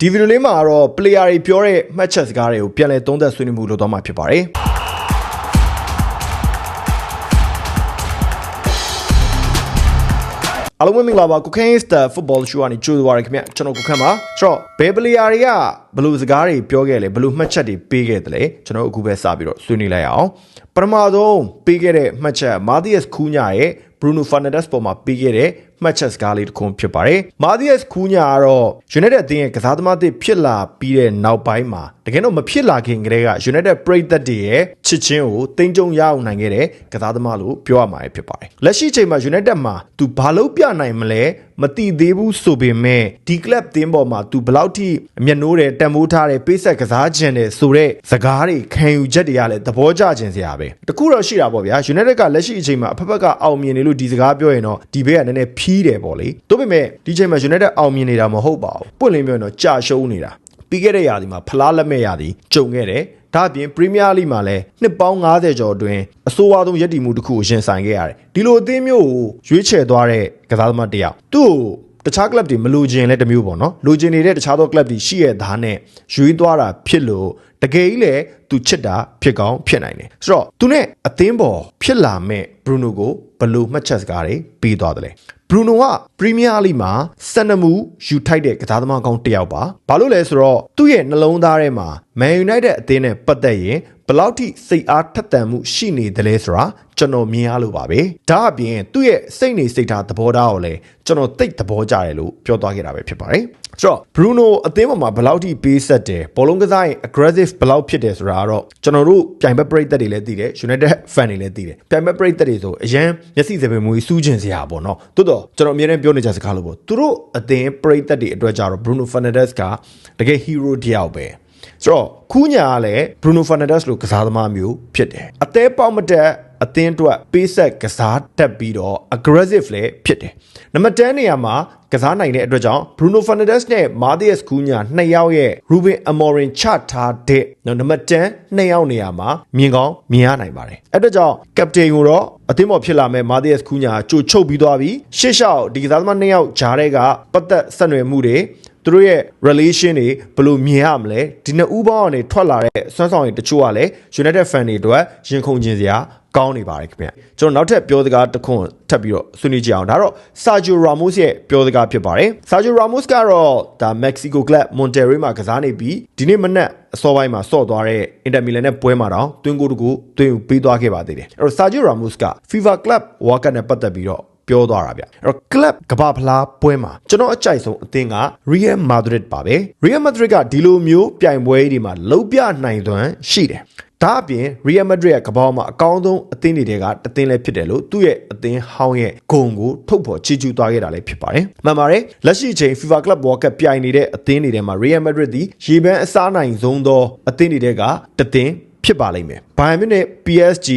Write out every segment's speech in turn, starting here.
ဒီဗီဒီယိုလေးမှာတော့ player တွေပြောတဲ့မှတ်ချက်စကားတွေကိုပြန်လည်သုံးသပ်ဆွေးနွေးမှုလုပ်သွားမှာဖြစ်ပါတယ်အားလုံးပဲမင်္ဂလာပါကိုခင်းစတာဖုတ်ဘောရှိုးကနေကြိုးသွားရခင်ဗျကျွန်တော်ကိုခန့်ပါဆိုတော့ဘယ်ပလီယာတွေက ဘယ်လိုစကားတွေပြောခဲ့လဲဘယ်လိုမှတ်ချက်တွေပေးခဲ့တယ်လဲကျွန်တော်အခုပဲစပြီးတော့ဆွေးနွေးလိုက်အောင်ပထမဆုံးပေးခဲ့တဲ့မှတ်ချက်မာသီယက်ခူးညာရဲ့ Bruno Fernandes ပေါ်မှာပေးခဲ့တဲ့မှတ်ချက်စကားလေးတစ်ခုဖြစ်ပါတယ်။မာသီယက်ခူးညာကတော့ United အသင်းရဲ့ကစားသမားတွေဖြစ်လာပြီးတဲ့နောက်ပိုင်းမှာတကယ်တော့မဖြစ်လာခင်ကတည်းက United ပရိသတ်တွေရဲ့ချစ်ချင်းကိုတင်ကြုံရအောင်နိုင်ခဲ့တဲ့ကစားသမားလို့ပြောရမှာဖြစ်ပါတယ်။လက်ရှိချိန်မှာ United မှာသူဘာလို့ပြနိုင်မလဲ မတိသေးဘူးဆိုပေမဲ့ဒီ club တင်းပေါ်မှာသူဘယ်လောက်ထိအမျက်နှိုးတယ်တန်မိုးထားတယ်ပေးဆက်ကစားခြင်းတယ်ဆိုတဲ့စကားတွေခံယူချက်တွေကလည်းသဘောကျခြင်းစရာပဲတခုတော့ရှိတာပေါ့ဗျာ United ကလက်ရှိအချိန်မှာအဖက်ဖက်ကအောင်မြင်နေလို့ဒီစကားပြောရင်တော့ဒီဘေးကနည်းနည်းဖြီးတယ်ပေါ့လေဒါပေမဲ့ဒီချိန်မှာ United အောင်မြင်နေတာမဟုတ်ပါဘူးပွင့်လင်းပြောရင်တော့ကြာရှုံးနေတာပြီးခဲ့တဲ့ရာသီမှာဖလားလက်မဲ့ရာသီကြုံခဲ့တယ် ဒါအပြင်ပရီးမီးယားလိမှာလည်းနှစ်ပေါင်း90ကျော်အတွင်းအဆိုးအဝါဆုံးရည်တည်မှုတစ်ခုကိုရင်ဆိုင်ခဲ့ရတယ်ဒီလိုအသင်းမျိုးကိုရွေးချယ်သွားတဲ့ကစားသမားတစ်ယောက်သူ့ကိုတခြား club တွေမလိုချင်လဲတစ်မျိုးပေါ့နော်လိုချင်နေတဲ့တခြားသော club တွေရှိရသားနဲ့ရွေးသွားတာဖြစ်လို့တကယ်ကြီးလေသူချစ်တာဖြစ်ကောင်းဖြစ်နိုင်တယ်ဆိုတော့သူနဲ့အသင်းပေါ်ဖြစ်လာမဲ့ဘရူနိုကိုဘယ်လိုမှတ်ချက်စကားတွေပေးသွားတယ်လဲ ဘရူနိုကပရီးမီးယားလိမှာစနမှုယူထိုက်တဲ့ကစားသမားကောင်းတစ်ယောက်ပါဘာလို့လဲဆိုတော့သူ့ရဲ့နှလုံးသားထဲမှာ Man United အသင်းနဲ့ပတ်သက်ရင်ဘယ်လောက်ထိစိတ်အားထက်သန်မှုရှိနေသလဲဆိုတာ ကျွန်တော်မြင်ရလို့ပါပဲဒါအပြင်သူ့ရဲ့စိတ်နေစိတ်ထားသဘောထားကိုလည်းကျွန်တော်သိသဘောကျတယ်လို့ပြောသွားခဲ့တာပဲဖြစ်ပါတယ်ဆိုတော့ Bruno အသင်းပေါ်မှာဘယ်လောက်ထိပေးဆက်တယ်ဘောလုံးကစားရင် aggressive ဘယ်လောက်ဖြစ်တယ်ဆိုတာကတော့ကျွန်တော်တို့ပြိုင်ဘက်ပရိသတ်တွေလည်းသိတယ် United fan တွေလည်းသိတယ်ပြိုင်ဘက်ပရိသတ်တွေဆိုအရန်မျက်စိစပယ်မွေးစူးကျင်စရာပေါ့နော်တိုးတော့ကျွန်တော်အမြဲတမ်းပြောနေကြစကားလို့ပေါ့သူတို့အသင်းပရိသတ်တွေအတွက်ကြတော့ Bruno Fernandes ကတကယ် hero တစ်ယောက်ပဲဆိုတော့ခူးညာကလည်း Bruno Fernandes လိုကစားသမားမျိုးဖြစ်တယ်အသေးပေါက်မတက် အသင်းအတွက်ပေးဆက်ကစားတက်ပြီးတော့ aggressive လည်းဖြစ်တယ်နံပါတ်10နေရာမှာကစားနိုင်တဲ့အတွက်ကြောင့် Bruno Fernandes နဲ့ Matthias Cunha နှစ်ယောက်ရဲ့ Ruben Amorim ချထားတဲ့နံပါတ်10နှစ်ယောက်နေရာမှာမြင်ကောင်းမြင်ရနိုင်ပါတယ်အဲ့အတွက်ကြောင့် captain ကိုတော့အသင်းပေါ်ဖြစ်လာမဲ့ Matthias Cunha ကြိုချုပ်ပြီးသွားပြီးရှေ့လျှောက်ဒီကစားသမားနှစ်ယောက်ဂျားတဲ့ကပတ်သက်ဆက်နွယ်မှုတွေ သူတို့ရဲ့ relation တွေဘယ်လိုမြင်ရမလဲဒီနှစ်ဦးပေါင်းကနေထွက်လာတဲ့စွမ်းဆောင်ရည်တချို့ကလည်း United fan တွေအတွက်ရင်ခုန်ခြင်းစရာကောင်းနေပါတယ်ခင်ဗျကျွန်တော်နောက်ထပ်ပြောစကားတစ်ခွန်းထပ်ပြီးတော့ဆွေးနွေးကြအောင်ဒါတော့ Sergio Ramos ရဲ့ပြောစကားဖြစ်ပါတယ် Sergio Ramos ကတော့ဒါ Mexico Club Monterrey မှာကစားနေပြီးဒီနေ့မနက်အစောပိုင်းမှာဆော့သွားတဲ့ Inter Milan နဲ့ပွဲမှာတော့တွင်းကိုတကူတွင်းပေးသွားခဲ့ပါသေးတယ်အဲ့တော့ Sergio Ramos က FIFA Club World Cup နဲ့ပတ်သက်ပြီးတော့ ပြောသွားတာဗျအဲ့တော့ club ကဘာဖလားပွဲမှာကျွန်တော်အကြိုက်ဆုံးအသင်းက Real Madrid ပါပဲ Real Madrid ကဒီလိုမျိုးပြိုင်ပွဲတွေမှာလုံးပြနိုင်သွမ်းရှိတယ်ဒါအပြင် Real Madrid ရဲ့ကဘာမှာအကောင်းဆုံးအသင်းတွေကတသင်းလည်းဖြစ်တယ်လို့သူ့ရဲ့အသင်းဟောင်းရဲ့ဂုံကိုထုတ်ဖော်ချီးကျူးသွားခဲ့တာလည်းဖြစ်ပါတယ်မှန်ပါတယ်လက်ရှိအချိန် FIFA Club World Cup ပြိုင်နေတဲ့အသင်းတွေထဲမှာ Real Madrid ဒီရေပန်းအစားနိုင်ဆုံးသောအသင်းတွေကတသင်းဖြစ်ပါလိမ့်မယ်။ဘိုင်မြူနစ် PSG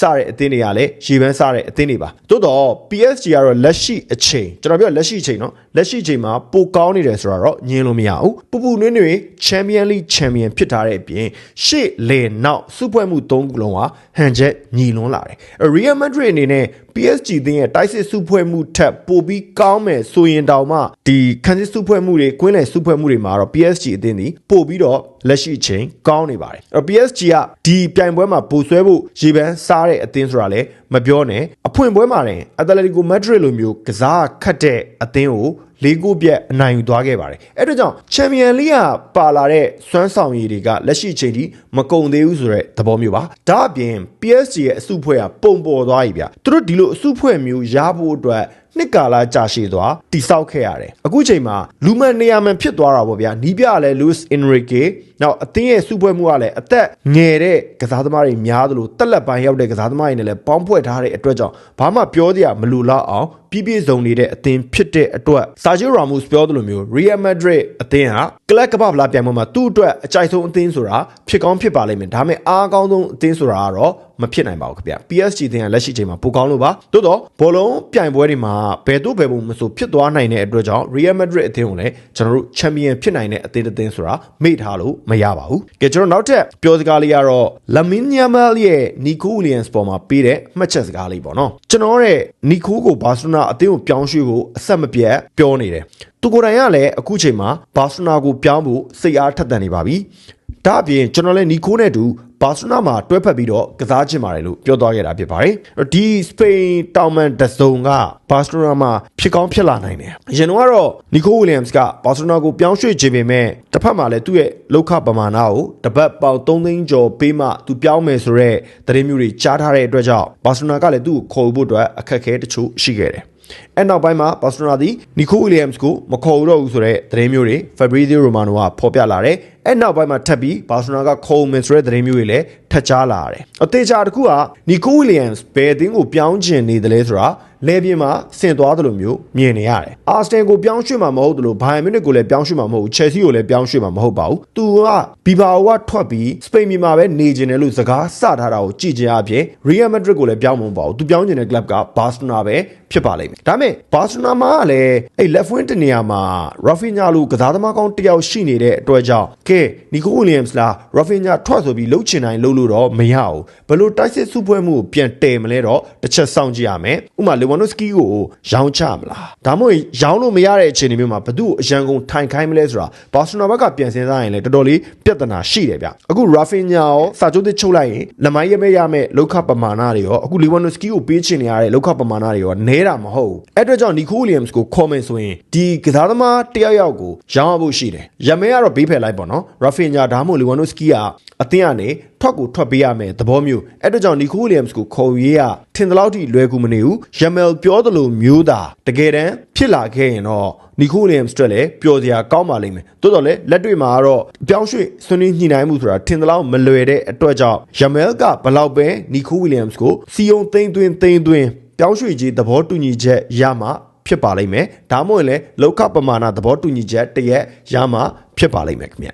စတဲ့အသင်းတွေကလည်းရေပန်းစတဲ့အသင်းတွေပါ။သို့တော့ PSG ကတော့လက်ရှိအချိန်ကျွန်တော်ပြောလက်ရှိအချိန်နော်လက်ရှိအချိန်မှာပိုကောင်းနေတယ်ဆိုတာတော့ညင်းလို့မရဘူး။ပူပူနွေ့နွေ့ Champion League Champion ဖြစ်ထားတဲ့အပြင်ရှေ့လေနောက်စုဖွဲ့မှု၃ခုလုံးဟာဟန်ချက်ညီလွန်းလာတယ်။ Real Madrid အနေနဲ့ PSG သင်းရဲ့တိုက်စစ်စုဖွဲ့မှုထက်ပိုပြီးကောင်းမယ်ဆိုရင်တောင်မှဒီခံစစ်စုဖွဲ့မှုတွေကွင်းလယ်စုဖွဲ့မှုတွေမှာတော့ PSG အသင်းဒီပို့ပြီးတော့လက်ရှိအချိန်ကောင်းနေပါတယ်အဲ့တော့ PSG ကဒီပြိုင်ပွဲမှာပိုဆွဲဖို့ရေပန်းစားတဲ့အသင်းဆိုတာလည်းမပြောနဲ့အဖွင့်ပွဲမှာတင်အက်တလက်တီကိုမက်ဒရစ်လိုမျိုးကစားခတ်တဲ့အသင်းကိုလေးကိုပြက်အနိုင်ယူသွားခဲ့ပါတယ်အဲ့ဒါကြောင့်ချန်ပီယံလိကပါလာတဲ့စွမ်းဆောင်ရည်တွေကလက်ရှိချိန်ထိမကုံသေးဘူးဆိုတဲ့သဘောမျိုးပါဒါအပြင် PSG ရဲ့အစုဖွဲ့ကပုံပေါ်သွားပြီဗျသူတို့ဒီလိုအစုဖွဲ့မျိုးရဖို့အတွက် နှစ်ကာလကြာရှည်သွားတိဆောက်ခဲ့ရတယ်အခုချိန်မှာလူမန်နေရာမှန်ဖြစ်သွားတာပေါ့ဗျာနီးပြလည်း Luis Enrique နောက်အသင်းရဲ့စုဖွဲ့မှုကလည်းအသက်ငယ်တဲ့ကစားသမားတွေများသလိုတက်လက်ပိုင်းရောက်တဲ့ကစားသမားတွေနဲ့လည်းပေါင်းဖွဲ့ထားတဲ့အတွက်ကြောင့်ဘာမှပြောစရာမလိုတော့အောင်ပြည့်ပြည့်စုံနေတဲ့အသင်းဖြစ်တဲ့အတွက် Sergio Ramos ပြောသလိုမျိုး Real Madrid အသင်းဟာကလပ်ကပ္ပလာပြိုင်ပွဲမှာသူ့အတွက်အကြိုက်ဆုံးအသင်းဆိုတာဖြစ်ကောင်းဖြစ်ပါလိမ့်မယ်ဒါပေမဲ့အားကောင်းဆုံးအသင်းဆိုတာကတော့မဖြစ်နိုင်ပါဘူးခင်ဗျ PSG အသင်းကလက်ရှိချိန်မှာပိုကောင်းလို့ပါသို့တော့ဘောလုံးပြိုင်ပွဲတွေမှာဘယ်တော့ဘယ်ပုံမဆိုဖြစ်သွားနိုင်တဲ့အတွက်ကြောင့် Real Madrid အသင်းကိုလည်းကျွန်တော်တို့ချန်ပီယံဖြစ်နိုင်တဲ့အသင်းတစ်သင်းဆိုတာမေ့ထားလို့မရပါဘူးကဲကျွန်တော်နောက်ထပ်ပြောစကားလေးကတော့ Lamine Yamal ရဲ့ Nico Williams ပေါ်မှာပေးတဲ့မှတ်ချက်စကားလေးပေါ့နော်ကျွန်တော်ရဲ့ Nico ကို Barcelona နာအသင်းကိုပြောင်းရွှေ့ဖို့အဆက်မပြတ်ပြောနေတယ်သူကိုယ်တိုင်ကလည်းအခုချိန်မှာဘာစနာကိုပြောင်းဖို့စိတ်အားထက်သန်နေပါပြီဒါအပြင်ကျွန်တော်လည်းနီကိုနဲ့အတူဘာစနာမှာတွဲဖက်ပြီးတော့ကစားချင်ပါတယ်လို့ပြောသွားခဲ့တာဖြစ်ပါတယ်ဒီစပိန်တောင်မန်ဒဇုံကဘာစနာမှာဖြစ်ကောင်းဖြစ်လာနိုင်တယ်အရင်ကတော့နီကိုဝီလျံစ်ကဘာစနာကိုပြောင်းရွှေ့ခြင်းပေမဲ့တစ်ဖက်မှာလည်းသူ့ရဲ့လောက်ခပမာဏကိုတစ်ပတ်ပေါင်3သိန်းကျော်ပေးမှသူပြောင်းမယ်ဆိုတော့သတင်းမျိုးတွေကြားထားတဲ့အတွက်ကြောင့်ဘာစနာကလည်းသူ့ကိုခေါ်ဖို့အတွက်အခက်အခဲတချို့ရှိခဲ့တယ် အဲ့နောက်ပိုင်းမှာဘာစနာသည်နီကိုဝီလျံစ်ကိုမခေါ်တော့ဘူးဆိုတဲ့သတင်းမျိုးတွေ Fabrizio Romano ကဖော်ပြလာတယ်။ အဲ့နောက်ပိုင်းမှာထပ်ပြီးဘာစနာကခေါ်မယ်ဆိုတဲ့သတင်းမျိုးတွေလည်းထပ်ကြားလာရတယ်။အသေးချာတစ်ခုကနီကိုဝီလျံစ်ဘယ်အသင်းကိုပြောင်းချင်နေတယ်လဲဆိုတာလဲပြင်းမှာဆင်သွားတယ်လို့မျိုးမြင်နေရတယ်။အာစတန်ကိုပြောင်းရွှေ့မှာမဟုတ်တယ်လို့ဘိုင်မြူနစ်ကိုလည်းပြောင်းရွှေ့မှာမဟုတ်ဘူး။ချယ်ဆီကိုလည်းပြောင်းရွှေ့မှာမဟုတ်ပါဘူး။သူကဘီဘာအိုကထွက်ပြီးစပိန်ပြည်မှာပဲနေကျင်တယ်လို့စကားစထားတာကိုကြည့်ကြအပြင်ရီယယ်မက်ဒရစ်ကိုလည်းပြောင်းမပါဘူး။သူပြောင်းချင်တဲ့ club ကဘာစနာပဲဖြစ်ပါလိမ့်မယ်။ဒါပေမဲ့ဘာစနာမှာကလည်းအဲ့ left wing တနေရာမှာ Rafinha လိုကစားသမားကောင်းတစ်ယောက်ရှိနေတဲ့အတွက်ကြောင့်ကဲနီကိုဝီလျံစ်လား Rafinha ထွက်ဆိုပြီးလှုပ်ချင်တိုင်းလှုပ်လို့တော့မရဘူးဘယ်လိုတိုက်စစ်စုဖွဲ့မှုကိုပြန်တည်မလဲတော့တစ်ချက်စောင့်ကြည့်ရမယ်ဥမာ Lewandowski ကိုရောင်းချမလားဒါမှမဟုတ်ရောင်းလို့မရတဲ့အခြေအနေမျိုးမှာဘသူ့ကိုအရန်ကုန်ထိုင်ခိုင်းမလဲဆိုတာဘာစနာဘက်ကပြန်စင်းစားရင်လည်းတော်တော်လေးပြဿနာရှိတယ်ဗျအခု Rafinha ရောစာချုပ်သစ်ချုပ်လိုက်ရင်လမိုင်းရမဲရမဲ့လောက်ခပမာဏတွေရောအခု Lewandowski ကိုပေးချင်နေရတဲ့လောက်ခပမာဏတွေရောနဲတာမဟုတ်ဘူးအဲ့အတွက်ကြောင့် Nico Williams ကိုခေါ်မယ်ဆိုရင်ဒီကစားသမားတယောက်ယောက်ကိုရောင်းရဖို့ရှိတယ်ရမဲကတော့ဘေးဖယ်လိုက်ပေါ့နော် Rafinha ဒါမှမဟုတ် Lewandowski ကအသင်းကနေထွက်ကိုထွက်ပေးရမယ်သဘောမျိုးအဲ့အတွက်ကြောင့် Nico Williams ကိုခေါ်ရေးရထင်သလောက်ထိလွယ်ကူမနေဘူး Yamal ပြောသလိုမျိုးသာတကယ်တမ်းဖြစ်လာခဲ့ရင်တော့ Nico Williams အတွက်လည်းပျော်စရာကောင်းပါလိမ့်မယ်တိုးတော်လည်းလက်တွေ့မှာကတော့ပြောင်းရွှေ့ဆွေးနွေးညှိနှိုင်းမှုဆိုတာထင်သလောက်မလွယ်တဲ့အတွက်ကြောင့် Yamal ကဘလောက်ပဲ Nico Williams ကိုစီယုံသိမ့်သွင်းသိမ့်သွင်းပြောင်းရွှေ့ခြင်းသဘောတူညီချက်ရမှဖြစ်ပါလိမ့်မယ်ဒါမှမဟုတ်လည်းလောက်ခပမာဏသဘောတူညီချက်တရက်ရမှဖြစ်ပါလိမ့်မယ်ခင်ဗျ